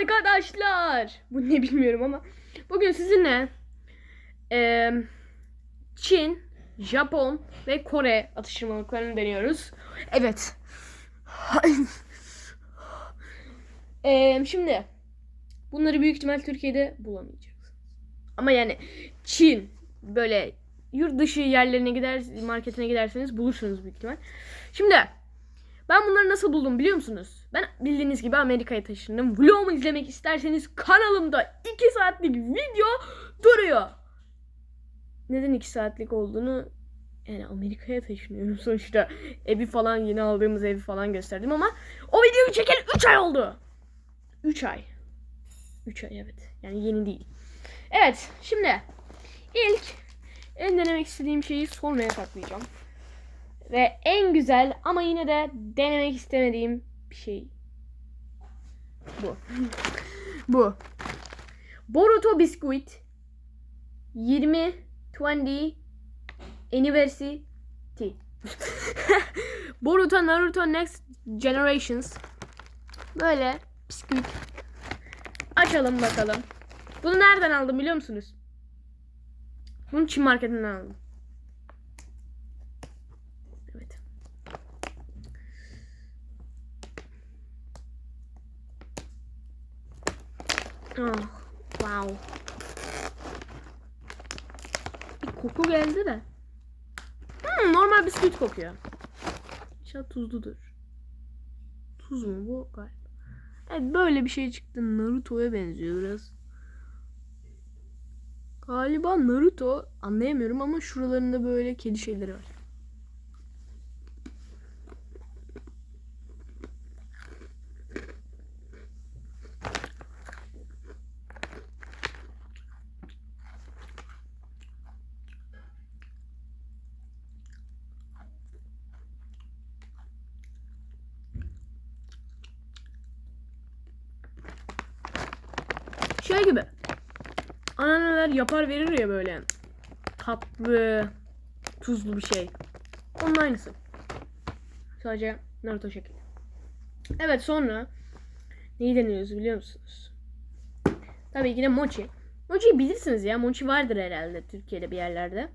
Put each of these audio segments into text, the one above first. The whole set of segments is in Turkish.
arkadaşlar. Bu ne bilmiyorum ama. Bugün sizinle eee, Çin, Japon ve Kore atıştırmalıklarını deniyoruz. Evet. Eee, şimdi bunları büyük ihtimal Türkiye'de bulamayacaksınız. Ama yani Çin böyle yurt dışı yerlerine gider marketine giderseniz bulursunuz büyük ihtimal. Şimdi ben bunları nasıl buldum biliyor musunuz? Ben bildiğiniz gibi Amerika'ya taşındım. Vlogumu izlemek isterseniz kanalımda 2 saatlik video duruyor. Neden 2 saatlik olduğunu yani Amerika'ya taşınıyorum sonuçta. Evi falan yeni aldığımız evi falan gösterdim ama o videoyu çeken 3 ay oldu. 3 ay. 3 ay evet. Yani yeni değil. Evet şimdi ilk en denemek istediğim şeyi sonraya saklayacağım. Ve en güzel ama yine de denemek istemediğim bir şey. Bu. Bu. Boruto Biscuit 20 20 Anniversary Boruto Naruto Next Generations Böyle bisküvit Açalım bakalım. Bunu nereden aldım biliyor musunuz? Bunu Çin marketinden aldım. Oh, wow. Bir koku geldi de. Hmm, normal bisküvit kokuyor. İnşallah tuzludur. Tuz mu bu? Galiba. Evet böyle bir şey çıktı. Naruto'ya benziyor biraz. Galiba Naruto anlayamıyorum ama şuralarında böyle kedi şeyleri var. Şey gibi. Anneanneler yapar verir ya böyle. Tatlı, tuzlu bir şey. Onun aynısı. Sadece Naruto şekli. Evet sonra neyi deniyoruz biliyor musunuz? Tabii ki de mochi. Mochi'yi bilirsiniz ya. Mochi vardır herhalde Türkiye'de bir yerlerde.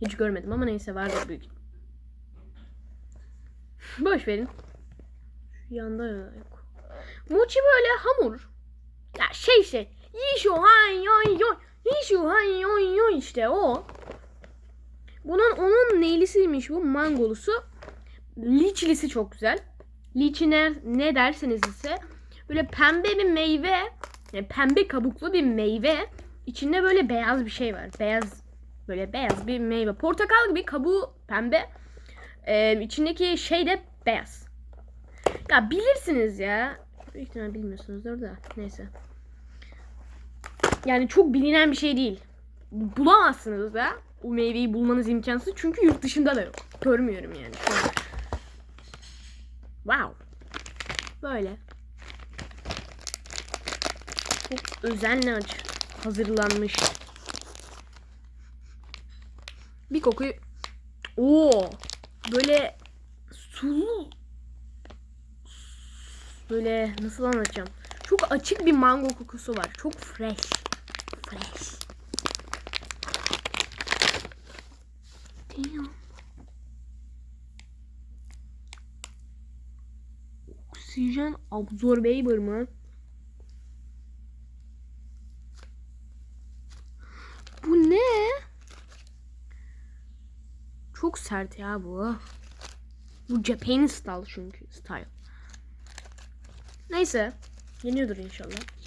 Hiç görmedim ama neyse vardır büyük. Boş verin. Şu yanda yok. Mochi böyle hamur. Ya şey şey. Yishu han yon yon. Yishu han yon yon işte o. Bunun onun neylisiymiş bu mangolusu. Liçlisi çok güzel. Liçi ne, ne derseniz ise böyle pembe bir meyve. Yani pembe kabuklu bir meyve. İçinde böyle beyaz bir şey var. Beyaz böyle beyaz bir meyve. Portakal gibi kabuğu pembe. Ee, içindeki şey de beyaz. Ya bilirsiniz ya. Büyük ihtimal bilmiyorsunuzdur da. Neyse. Yani çok bilinen bir şey değil. Bulamazsınız da. O meyveyi bulmanız imkansız. Çünkü yurt dışında da yok. Görmüyorum yani. Wow. Böyle. Çok özenle aç hazırlanmış. Bir kokuyu Oo! Böyle sulu böyle nasıl anlatacağım? Çok açık bir mango kokusu var. Çok fresh. Fresh. Damn. Oksijen absorber mı? Bu ne? Çok sert ya bu. Bu Japanese style çünkü style. Neyse. Yeniyordur inşallah.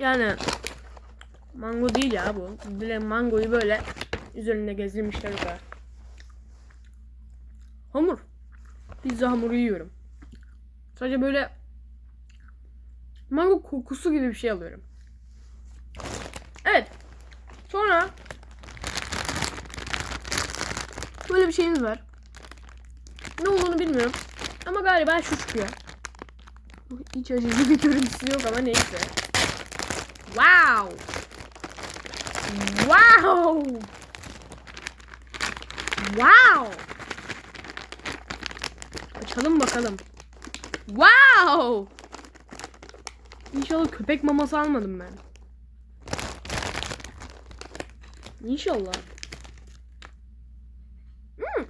Yani mango değil ya bu. Direkt mangoyu böyle üzerinde gezdirmişler o. Hamur. Pizza hamuru yiyorum. Sadece böyle mango kokusu gibi bir şey alıyorum. Evet. Sonra böyle bir şeyimiz var. Ne olduğunu bilmiyorum. Ama galiba şu çıkıyor. Hiç acıcı bir görüntüsü yok ama neyse. Wow. Wow. Wow. Açalım bakalım. Wow. İnşallah köpek maması almadım ben. İnşallah. Hmm.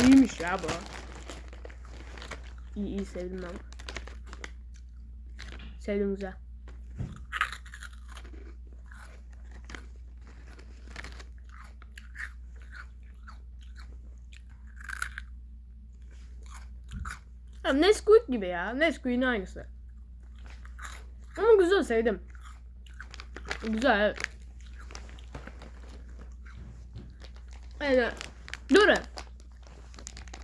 Hmm. İyiymiş. İyi iyi sevdim ben. Sevdim güzel. Ya Nesquik gibi ya. Nesquik'in aynısı. Ama güzel sevdim. Güzel evet. Evet. Durun.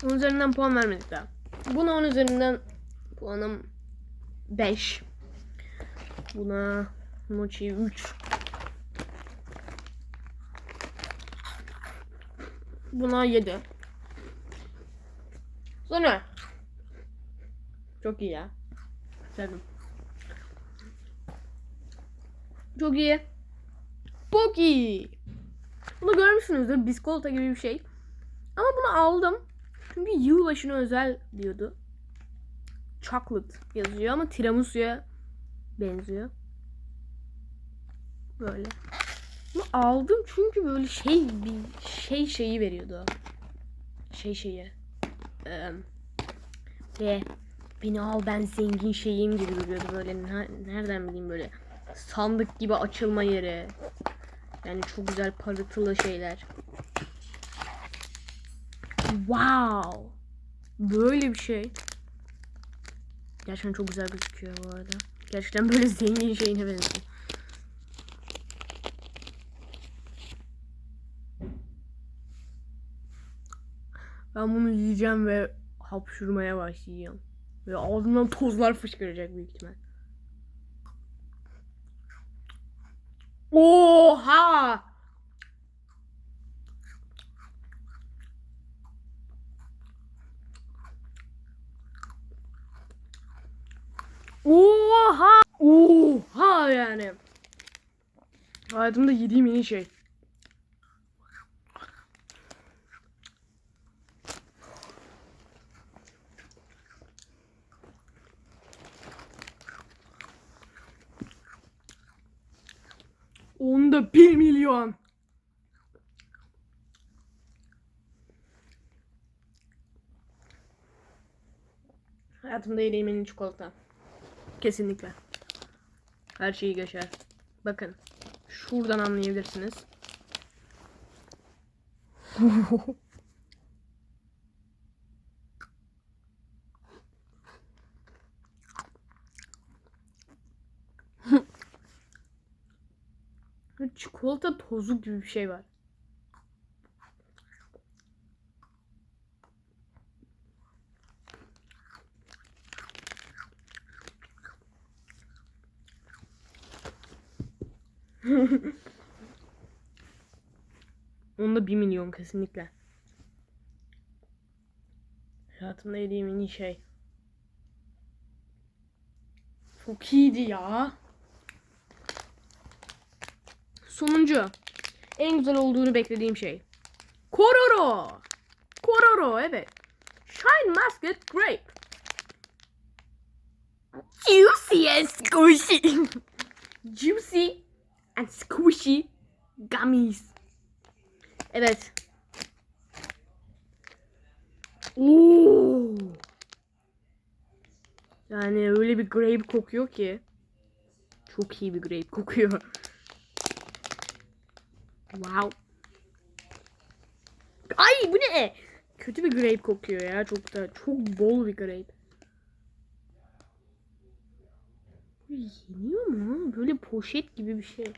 Onun üzerinden puan vermedik daha. Buna 10 üzerinden puanım 5. Buna Mochi 3. Buna 7. Sonra çok iyi ya. Sevdim. Çok iyi. Çok iyi. Bunu görmüşsünüzdür. Biskolata gibi bir şey. Ama bunu aldım. Çünkü yılbaşına özel diyordu. Chocolate yazıyor ama tiramisu'ya benziyor. Böyle. Bunu aldım çünkü böyle şey bir şey şeyi veriyordu. Şey şeyi. Ve beni al ben zengin şeyim gibi duruyordu böyle Ne- nereden bileyim böyle sandık gibi açılma yeri yani çok güzel parıltılı şeyler wow böyle bir şey gerçekten çok güzel gözüküyor bu arada gerçekten böyle zengin şeyine benziyor ben bunu yiyeceğim ve hapşurmaya başlayacağım. Ve ağzımdan tozlar fışkıracak büyük ihtimal. Oha! Oha! Oha yani. Hayatımda yediğim en iyi şey. Onda bir milyon. Hayatımda yediğim en iyi çikolata. Kesinlikle. Her şeyi geçer. Bakın. Şuradan anlayabilirsiniz. Çikolata tozu gibi bir şey var. Onda bir milyon kesinlikle. Hayatımda yediğim en iyi şey. Çok iyiydi ya. Sonuncu. En güzel olduğunu beklediğim şey. Kororo. Kororo evet. Shine Musket Grape. Juicy and squishy. Juicy and squishy gummies. Evet. Oo. Yani öyle bir grape kokuyor ki. Çok iyi bir grape kokuyor. Wow. Ay bu ne? Kötü bir grape kokuyor ya. Çok da çok bol bir grape. Bu yeniyor mu? Böyle poşet gibi bir şey.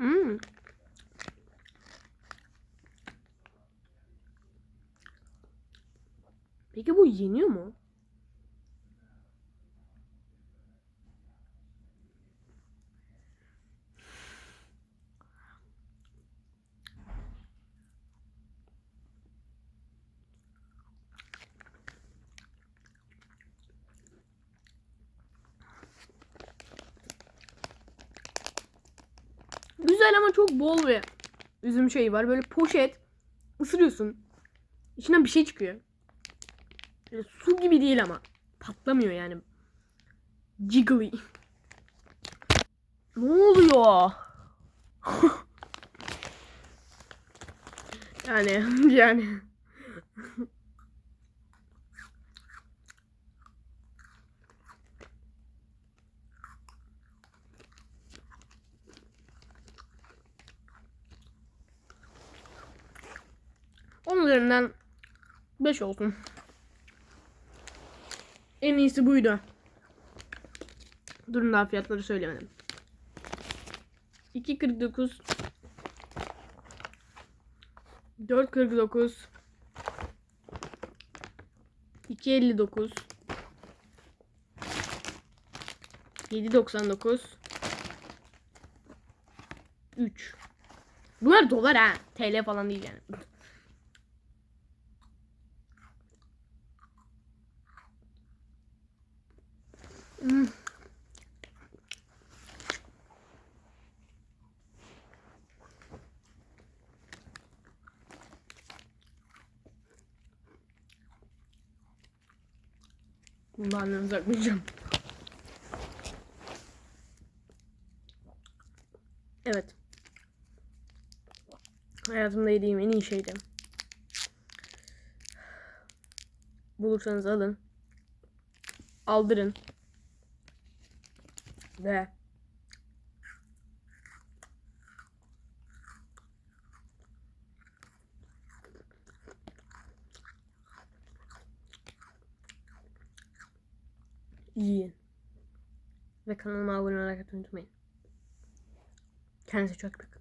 Hmm. Peki bu yeniyor mu? Ama çok bol bir üzüm şeyi var. Böyle poşet ısırıyorsun. İçinden bir şey çıkıyor. Böyle su gibi değil ama. Patlamıyor yani. Jiggly. Ne oluyor? yani yani. Üzerinden 5 olsun. En iyisi buydu. Durun daha fiyatları söylemedim. 2.49 4.49 2.59 7.99 3 Bunlar dolar ha. TL falan değil yani. Hmm. Uzaklayacağım. Evet. Hayatımda yediğim en iyi şeydi. Bulursanız alın. Aldırın. Ve yiyin. Ve kanalıma abone olarak unutmayın. Kendinize çok bakın.